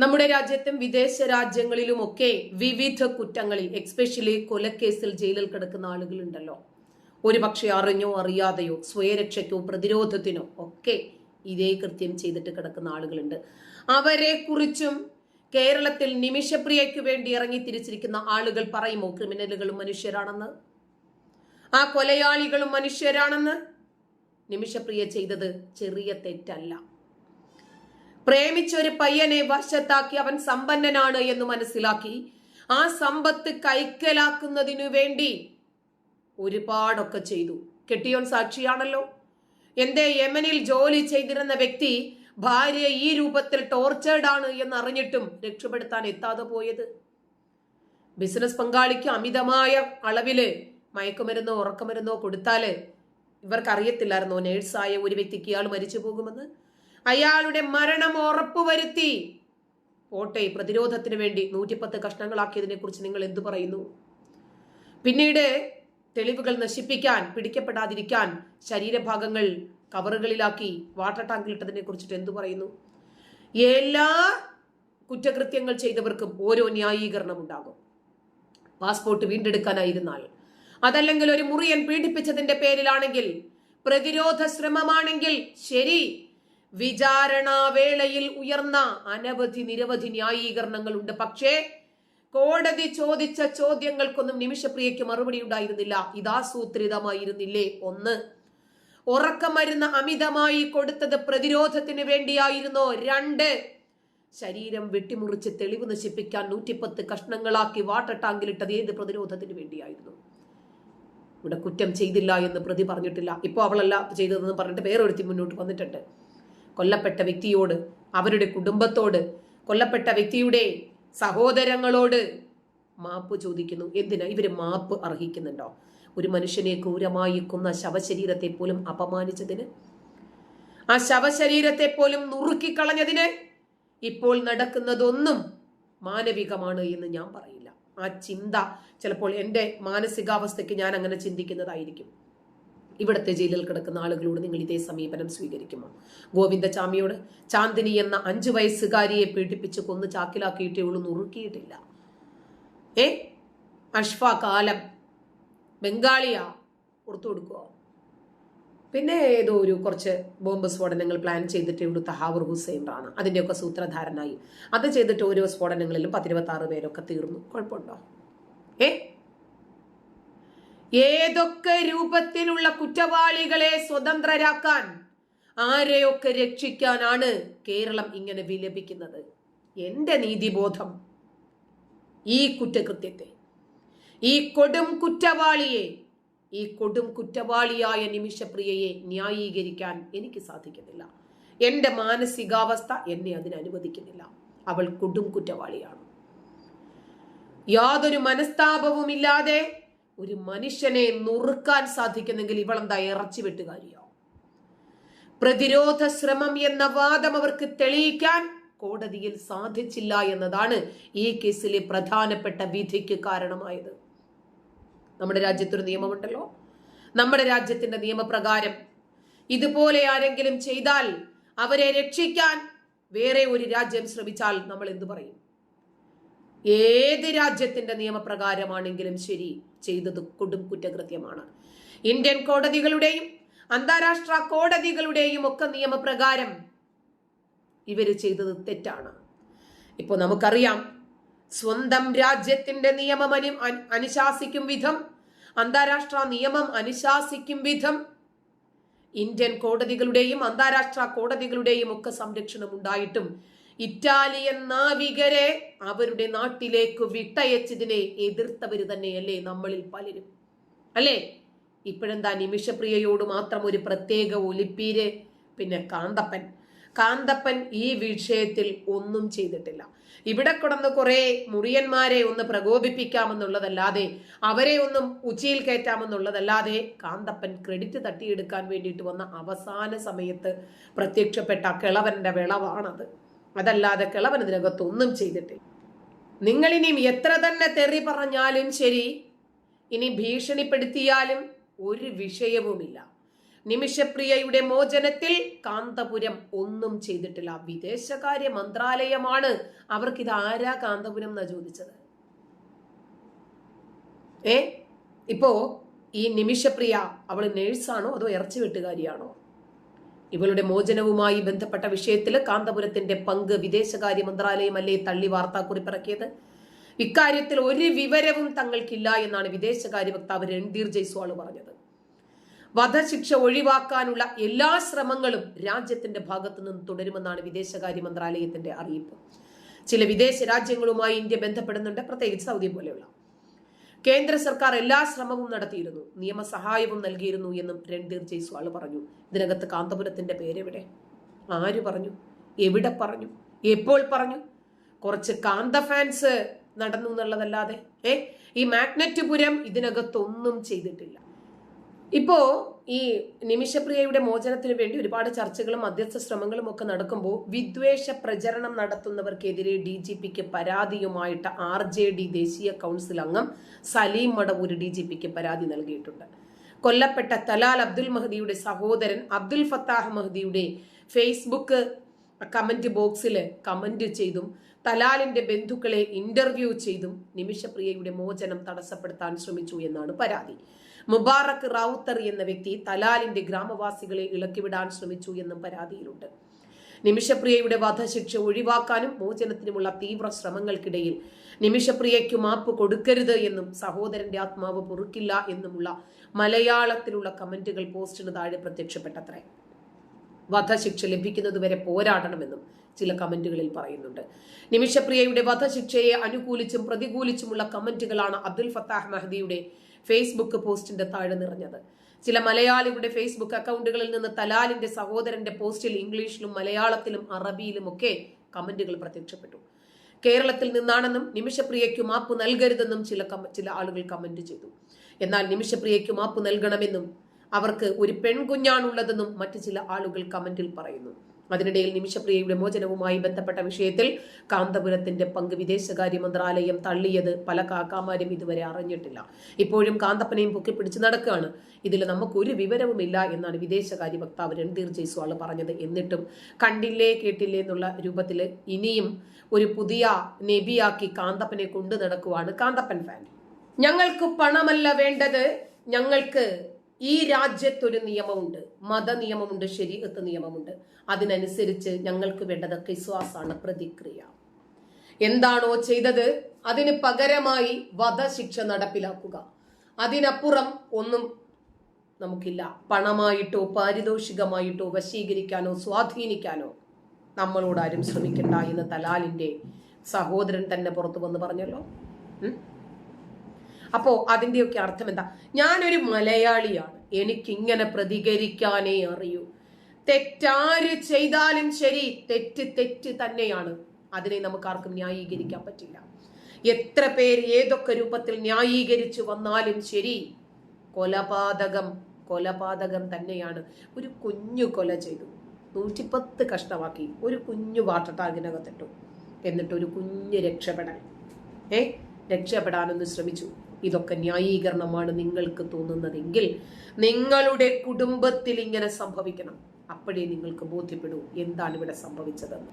നമ്മുടെ രാജ്യത്തും വിദേശ രാജ്യങ്ങളിലുമൊക്കെ വിവിധ കുറ്റങ്ങളിൽ എക്സ്പെഷ്യലി കൊലക്കേസിൽ ജയിലിൽ കിടക്കുന്ന ആളുകളുണ്ടല്ലോ. ഒരുപക്ഷെ അറിഞ്ഞോ അറിയാതെയോ സ്വയരക്ഷയ്ക്കോ പ്രതിരോധത്തിനോ ഒക്കെ ഇതേ കൃത്യം ചെയ്തിട്ട് കിടക്കുന്ന ആളുകളുണ്ട്. അവരെ കുറിച്ചും കേരളത്തിൽ നിമിഷപ്രിയയ്ക്ക് വേണ്ടി ഇറങ്ങി തിരിച്ചിരിക്കുന്ന ആളുകൾ പറയുമോ? ക്രിമിനലുകളും മനുഷ്യരാണെന്ന്? ആ കൊലയാളികളും മനുഷ്യരാണെന്ന്? നിമിഷപ്രിയ ചെയ്തത് ചെറിയ തെറ്റല്ല. പ്രേമിച്ച ഒരു പയ്യനെ വശത്താക്കി അവൻ സമ്പന്നനാണ് എന്ന് മനസ്സിലാക്കി ആ സമ്പത്ത് കൈക്കലാക്കുന്നതിനു വേണ്ടി ഒരുപാടൊക്കെ ചെയ്തു. കെട്ടിയോൻ സാക്ഷിയാണല്ലോ. എന്റെ യമനിൽ ജോലി ചെയ്തിരുന്ന വ്യക്തി ഭാര്യ ഈ രൂപത്തിൽ ടോർച്ചേർഡ് ആണ് എന്ന് അറിഞ്ഞിട്ടും രക്ഷപ്പെടുത്താൻ എത്താതെ പോയത്. ബിസിനസ് പങ്കാളിക്ക് അമിതമായ അളവിൽ മയക്കുമരുന്നോ ഉറക്കമരുന്നോ കൊടുത്താൽ ഇവർക്ക് അറിയത്തില്ലായിരുന്നോ നേഴ്സായ ഒരു വ്യക്തിക്ക് ഇയാൾ മരിച്ചു പോകുമെന്ന്? അയാളുടെ മരണം ഉറപ്പുവരുത്തി. പോട്ടെ പ്രതിരോധത്തിന് വേണ്ടി നൂറ്റിപ്പത്ത് കഷ്ണങ്ങളാക്കിയതിനെ കുറിച്ച് നിങ്ങൾ എന്തു പറയുന്നു? പിന്നീട് തെളിവുകൾ നശിപ്പിക്കാൻ പിടിക്കപ്പെടാതിരിക്കാൻ ശരീരഭാഗങ്ങൾ കവറുകളിലാക്കി വാട്ടർ ടാങ്കിൽ ഇട്ടതിനെ കുറിച്ചിട്ട് എന്തു പറയുന്നു? എല്ലാ കുറ്റകൃത്യങ്ങൾ ചെയ്തവർക്കും ഓരോ ന്യായീകരണം ഉണ്ടാകും. പാസ്പോർട്ട് വീണ്ടെടുക്കാനായിരുന്നാൽ. അതല്ലെങ്കിൽ ഒരു മുറിയൻ പീഡിപ്പിച്ചതിന്റെ പേരിലാണെങ്കിൽ പ്രതിരോധ ശ്രമമാണെങ്കിൽ ശരി വിചാരണാവേളയിൽ ഉയർന്ന അനവധി നിരവധി ന്യായീകരണങ്ങളുണ്ട്. പക്ഷേ കോടതി ചോദിച്ച ചോദ്യങ്ങൾക്കൊന്നും നിമിഷപ്രിയയ്ക്ക് മറുപടി ഉണ്ടായിരുന്നില്ല. ഇതാസൂത്രിതമായിരുന്നില്ലേ? ഒന്ന്. ഉറക്കമരുന്ന് അമിതമായി കൊടുത്തത് പ്രതിരോധത്തിന് വേണ്ടിയായിരുന്നോ? രണ്ട്. ശരീരം വെട്ടിമുറിച്ച് തെളിവ് നശിപ്പിക്കാൻ നൂറ്റിപ്പത്ത് കഷ്ണങ്ങളാക്കി വാട്ടർ ടാങ്കിലിട്ടത് ഏത് പ്രതിരോധത്തിന് വേണ്ടിയായിരുന്നു? ഇവിടെ കുറ്റം ചെയ്തില്ല എന്ന് പ്രതി പറഞ്ഞിട്ടില്ല. ഇപ്പോൾ അവളല്ല ചെയ്തതെന്ന് പറഞ്ഞിട്ട് വേറൊരുത്തി മുന്നോട്ട് വന്നിട്ടുണ്ട്. കൊല്ലപ്പെട്ട വ്യക്തിയോട് അവരുടെ കുടുംബത്തോട് കൊല്ലപ്പെട്ട വ്യക്തിയുടെ സഹോദരങ്ങളോട് മാപ്പ് ചോദിക്കുന്നു. എന്തിനാ? ഇവർ മാപ്പ് അർഹിക്കുന്നുണ്ടോ? ഒരു മനുഷ്യനെ ക്രൂരമായി കൊന്ന ശവശരീരത്തെ പോലും അപമാനിച്ചതിന്? ആ ശവശരീരത്തെ പോലും നുറുക്കിക്കളഞ്ഞതിന് ഇപ്പോൾ നടക്കുന്നതൊന്നും മാനവികമാണ് എന്ന് ഞാൻ പറയില്ല. ആ ചിന്ത ചിലപ്പോൾ എന്റെ മാനസികാവസ്ഥയ്ക്ക് ഞാൻ അങ്ങനെ ചിന്തിക്കുന്നതായിരിക്കും. ഇവിടുത്തെ ജയിലിൽ കിടക്കുന്ന ആളുകളോട് നിങ്ങൾ ഇതേ സമീപനം സ്വീകരിക്കുമോ? ഗോവിന്ദചാമിയോട് ചാന്ദിനി എന്ന അഞ്ചു വയസ്സുകാരിയെ പീഡിപ്പിച്ച് കൊന്ന് ചാക്കിലാക്കിയിട്ടേ ഉള്ളൂ നുറുക്കിയിട്ടില്ല ഏ? അഷ്ഫ കാലം. ബംഗാളിയാ. പുറത്തു കൊടുക്കുക. പിന്നെ ഏതോ ഒരു കുറച്ച് ബോംബ് സ്ഫോടനങ്ങൾ പ്ലാൻ ചെയ്തിട്ടേ ഉള്ളൂ ഹാവർ ഹുസൈൻ ആണ് അതിന്റെയൊക്കെ സൂത്രധാരനായി. അത് ചെയ്തിട്ട് ഓരോ സ്ഫോടനങ്ങളിലും പത്തിരുപത്തി ആറ് പേരൊക്കെ തീർന്നു. കുഴപ്പമുണ്ടോ? ഏ? ഏതൊക്കെ രൂപത്തിലുള്ള കുറ്റവാളികളെ സ്വതന്ത്രരാക്കാൻ ആരെയൊക്കെ രക്ഷിക്കാനാണ് കേരളം ഇങ്ങനെ വിലപിക്കുന്നത്? എന്റെ നീതിബോധം ഈ കുറ്റകൃത്യത്തെ ഈ കൊടും കുറ്റവാളിയെ ഈ കൊടും കുറ്റവാളിയായ നിമിഷപ്രിയയെ ന്യായീകരിക്കാൻ എനിക്ക് സാധിക്കുന്നില്ല. എന്റെ മാനസികാവസ്ഥ എന്നെ അതിന് അനുവദിക്കുന്നില്ല. അവൾ കൊടും കുറ്റവാളിയാണ്. യാതൊരു മനസ്താപവുമില്ലാതെ ഒരു മനുഷ്യനെ നുറുക്കാൻ സാധിക്കുന്നെങ്കിൽ ഇവളെന്താ ഇറച്ചി വെട്ടുകാരിയോ പ്രതിരോധ ശ്രമം എന്ന വാദം അവർക്ക് തെളിയിക്കാൻ കോടതിയിൽ സാധിച്ചില്ല എന്നതാണ് ഈ കേസിലെ പ്രധാനപ്പെട്ട വിധിക്ക് കാരണമായത്. നമ്മുടെ രാജ്യത്തൊരു നിയമമുണ്ടല്ലോ. നമ്മുടെ രാജ്യത്തിന്റെ നിയമപ്രകാരം ഇതുപോലെ ആരെങ്കിലും ചെയ്താൽ അവരെ രക്ഷിക്കാൻ വേറെ ഒരു രാജ്യം ശ്രമിച്ചാൽ നമ്മൾ എന്തു പറയും? ഏത് രാജ്യത്തിന്റെ നിയമപ്രകാരമാണെങ്കിലും ശരി ചെയ്തത് കൊടും കുറ്റകൃത്യമാണ്. ഇന്ത്യൻ കോടതികളുടെയും അന്താരാഷ്ട്ര കോടതികളുടെയും ഒക്കെ നിയമപ്രകാരം ഇവർ ചെയ്തത് തെറ്റാണ്. ഇപ്പോൾ നമുക്കറിയാം സ്വന്തം രാജ്യത്തിന്റെ നിയമം അനു അനുശാസിക്കും വിധം അന്താരാഷ്ട്ര നിയമം അനുശാസിക്കും വിധം ഇന്ത്യൻ കോടതികളുടെയും അന്താരാഷ്ട്ര കോടതികളുടെയും ഒക്കെ സംരക്ഷണം ഉണ്ടായിട്ടും ഇറ്റാലിയൻ നാവികരെ അവരുടെ നാട്ടിലേക്ക് വിട്ടയച്ചതിനെ എതിർത്തവര് തന്നെയല്ലേ നമ്മളിൽ പലരും. അല്ലേ? ഇപ്പോഴെന്താ നിമിഷപ്രിയയോട് മാത്രം ഒരു പ്രത്യേക ഒലിപ്പീര്? പിന്നെ കാന്തപ്പൻ. കാന്തപ്പൻ ഈ വിഷയത്തിൽ ഒന്നും ചെയ്തിട്ടില്ല. ഇവിടെ കിടന്ന് കുറെ മുറിയന്മാരെ ഒന്ന് പ്രകോപിപ്പിക്കാമെന്നുള്ളതല്ലാതെ അവരെ ഒന്നും ഉച്ചയിൽ കയറ്റാമെന്നുള്ളതല്ലാതെ കാന്തപ്പൻ ക്രെഡിറ്റ് തട്ടിയെടുക്കാൻ വേണ്ടിയിട്ട് വന്ന അവസാന സമയത്ത് പ്രത്യക്ഷപ്പെട്ട കിളവന്റെ വിളവാണത്. അതല്ലാതെ കിളവൻ ഇതിനകത്ത് ഒന്നും ചെയ്തിട്ടില്ല. നിങ്ങളിനിയും എത്ര തന്നെ തെറി പറഞ്ഞാലും ശരി ഇനി ഭീഷണിപ്പെടുത്തിയാലും ഒരു വിഷയവുമില്ല. നിമിഷപ്രിയയുടെ മോചനത്തിൽ കാന്തപുരം ഒന്നും ചെയ്തിട്ടില്ല. വിദേശകാര്യ മന്ത്രാലയമാണ് അവർക്ക് ഇത് ആരാ കാന്തപുരം എന്നാ ചോദിച്ചത്? ഏ? ഇപ്പോ ഈ നിമിഷപ്രിയ അവൾ നേഴ്സാണോ അതോ ഇറച്ചി വെട്ടുകാരിയാണോ ഇവളുടെ മോചനവുമായി ബന്ധപ്പെട്ട വിഷയത്തിൽ കാന്തപുരത്തിന്റെ പങ്ക് വിദേശകാര്യ മന്ത്രാലയമല്ലേ തള്ളി വാർത്താക്കുറിപ്പിറക്കിയത്? ഇക്കാര്യത്തിൽ ഒരു വിവരവും തങ്ങൾക്കില്ല എന്നാണ് വിദേശകാര്യ വക്താവ് രൺധീർ ജയ്സ്വാൾ പറഞ്ഞത്. വധശിക്ഷ ഒഴിവാക്കാനുള്ള എല്ലാ ശ്രമങ്ങളും രാജ്യത്തിന്റെ ഭാഗത്തു നിന്ന് തുടരുമെന്നാണ് വിദേശകാര്യ മന്ത്രാലയത്തിന്റെ അറിയിപ്പ്. ചില വിദേശ രാജ്യങ്ങളുമായി ഇന്ത്യ ബന്ധപ്പെടുന്നുണ്ട്. പ്രത്യേകിച്ച് സൗദി പോലെയുള്ള. കേന്ദ്ര സർക്കാർ എല്ലാ ശ്രമവും നടത്തിയിരുന്നു. നിയമസഹായവും നൽകിയിരുന്നു എന്നും രൺധീർ ജയ്സ്വാൾ പറഞ്ഞു. ഇതിനകത്ത് കാന്തപുരത്തിന്റെ പേരെവിടെ? ആര് പറഞ്ഞു? എവിടെ പറഞ്ഞു? എപ്പോൾ പറഞ്ഞു? കുറച്ച് കാന്ത ഫാൻസ് നടന്നു എന്നുള്ളതല്ലാതെ ഏ? ഈ മാഗ്നറ്റുപുരം ഇതിനകത്തൊന്നും ചെയ്തിട്ടില്ല. ഇപ്പോ ഈ നിമിഷപ്രിയയുടെ മോചനത്തിന് വേണ്ടി ഒരുപാട് ചർച്ചകളും മധ്യസ്ഥ ശ്രമങ്ങളും ഒക്കെ നടക്കുമ്പോൾ വിദ്വേഷ പ്രചരണം നടത്തുന്നവർക്കെതിരെ ഡി ജി പിക്ക് പരാതിയുമായിട്ട് ആർ ജെ ഡി ദേശീയ കൗൺസിൽ അംഗം സലീം മടവൂർ ഡി ജി പിക്ക് പരാതി നൽകിയിട്ടുണ്ട്. കൊല്ലപ്പെട്ട തലാൽ അബ്ദുൽ മഹദിയുടെ സഹോദരൻ അബ്ദുൽ ഫത്താഹ് മഹദിയുടെ ഫേസ്ബുക്ക് കമന്റ് ബോക്സിൽ കമന്റ് ചെയ്തും തലാലിന്റെ ബന്ധുക്കളെ ഇന്റർവ്യൂ ചെയ്തും നിമിഷപ്രിയയുടെ മോചനം തടസ്സപ്പെടുത്താൻ ശ്രമിച്ചു എന്നാണ് പരാതി. മുബാറക് റാവുത്തർ എന്ന വ്യക്തി തലാലിന്റെ ഗ്രാമവാസികളെ ഇളക്കിവിടാൻ ശ്രമിച്ചു എന്നും പരാതിയിലുണ്ട്. നിമിഷപ്രിയയുടെ വധശിക്ഷ ഒഴിവാക്കാനും മോചനത്തിനുമുള്ള തീവ്ര ശ്രമങ്ങൾക്കിടയിൽ നിമിഷപ്രിയയ്ക്ക് മാപ്പ് കൊടുക്കരുത് എന്നും സഹോദരന്റെ ആത്മാവ് പൊറുക്കില്ല എന്നുമുള്ള മലയാളത്തിലുള്ള കമന്റുകൾ പോസ്റ്റിന് താഴെ പ്രത്യക്ഷപ്പെട്ടത്രേ. വധശിക്ഷ ലഭിക്കുന്നതുവരെ പോരാടണമെന്നും ചില കമന്റുകളിൽ പറയുന്നുണ്ട്. നിമിഷപ്രിയയുടെ വധശിക്ഷയെ അനുകൂലിച്ചും പ്രതികൂലിച്ചുമുള്ള കമന്റുകളാണ് അബ്ദുൽ ഫത്താഹ് മഹദിയുടെ ഫേസ്ബുക്ക് പോസ്റ്റിന്റെ താഴെ നിറഞ്ഞത്. ചില മലയാളികളുടെ ഫേസ്ബുക്ക് അക്കൗണ്ടുകളിൽ നിന്ന് തലാലിന്റെ സഹോദരന്റെ പോസ്റ്റിൽ ഇംഗ്ലീഷിലും മലയാളത്തിലും അറബിയിലും ഒക്കെ കമന്റുകൾ പ്രത്യക്ഷപ്പെട്ടു. കേരളത്തിൽ നിന്നാണെന്നും നിമിഷപ്രിയയ്ക്ക് മാപ്പ് നൽകരുതെന്നും ചില ചില ആളുകൾ കമന്റ് ചെയ്തു. എന്നാൽ നിമിഷപ്രിയയ്ക്ക് മാപ്പ് നൽകണമെന്നും അവർക്ക് ഒരു പെൺകുഞ്ഞാണുള്ളതെന്നും മറ്റു ചില ആളുകൾ കമന്റിൽ പറയുന്നു. അതിനിടയിൽ നിമിഷപ്രിയയുടെ മോചനവുമായി ബന്ധപ്പെട്ട വിഷയത്തിൽ കാന്തപുരത്തിന്റെ പങ്ക് വിദേശകാര്യ മന്ത്രാലയം തള്ളിയത് പല കാക്കാമാരും ഇതുവരെ അറിഞ്ഞിട്ടില്ല. ഇപ്പോഴും കാന്തപ്പനെയും പൊക്കി പിടിച്ച് നടക്കുകയാണ്. ഇതിൽ നമുക്കൊരു വിവരവുമില്ല എന്നാണ് വിദേശകാര്യ വക്താവ് രൺധീർ ജയ്സ്വാൾ പറഞ്ഞത്. എന്നിട്ടും കണ്ടില്ലേ കേട്ടില്ലേ എന്നുള്ള രൂപത്തിൽ ഇനിയും ഒരു പുതിയ നബിയാക്കി കാന്തപ്പനെ കൊണ്ടു നടക്കുവാണ് കാന്തപ്പൻ ഫാൻ. ഞങ്ങൾക്ക് പണമല്ല വേണ്ടത്. ഞങ്ങൾക്ക് ഈ രാജ്യത്തൊരു നിയമമുണ്ട് മത നിയമമുണ്ട് ശരീരത്ത് നിയമമുണ്ട്. അതിനനുസരിച്ച് ഞങ്ങൾക്ക് വേണ്ടത് വിശ്വാസാണ് പ്രതിക്രിയ. എന്താണോ ചെയ്തത്? അതിന് പകരമായി വധശിക്ഷ നടപ്പിലാക്കുക. അതിനപ്പുറം ഒന്നും നമുക്കില്ല. പണമായിട്ടോ പാരിതോഷികമായിട്ടോ വശീകരിക്കാനോ സ്വാധീനിക്കാനോ നമ്മളോട് ആരും ശ്രമിക്കണ്ട എന്ന് തലാലിന്റെ സഹോദരൻ തന്നെ പുറത്തു വന്ന് പറഞ്ഞല്ലോ. അപ്പോ അതിന്റെയൊക്കെ അർത്ഥം എന്താ ഞാനൊരു മലയാളിയാണ്. എനിക്കിങ്ങനെ പ്രതികരിക്കാനേ അറിയൂ. തെറ്റാര് ചെയ്താലും ശരി തെറ്റ് തെറ്റ് തന്നെയാണ്. അതിനെ നമുക്ക് ആർക്കും ന്യായീകരിക്കാൻ പറ്റില്ല. എത്ര പേര് ഏതൊക്കെ രൂപത്തിൽ ന്യായീകരിച്ചു വന്നാലും ശരി കൊലപാതകം കൊലപാതകം തന്നെയാണ്. ഒരു കുഞ്ഞു കൊല ചെയ്തു. നൂറ്റിപ്പത്ത് കഷ്ടമാക്കി ഒരു കുഞ്ഞു വാട്ടർ ടാങ്കിനകത്തിട്ടു. എന്നിട്ട് ഒരു കുഞ്ഞ് രക്ഷപ്പെടാൻ ഏ? രക്ഷപ്പെടാനൊന്ന് ശ്രമിച്ചു. ഇതൊക്കെ ന്യായീകരണമാണ് നിങ്ങൾക്ക് തോന്നുന്നതെങ്കിൽ നിങ്ങളുടെ കുടുംബത്തിൽ ഇങ്ങനെ സംഭവിക്കണം. അപ്പോഴേ നിങ്ങൾക്ക് ബോധ്യപ്പെടൂ എന്താണ് ഇവിടെ സംഭവിച്ചതെന്ന്.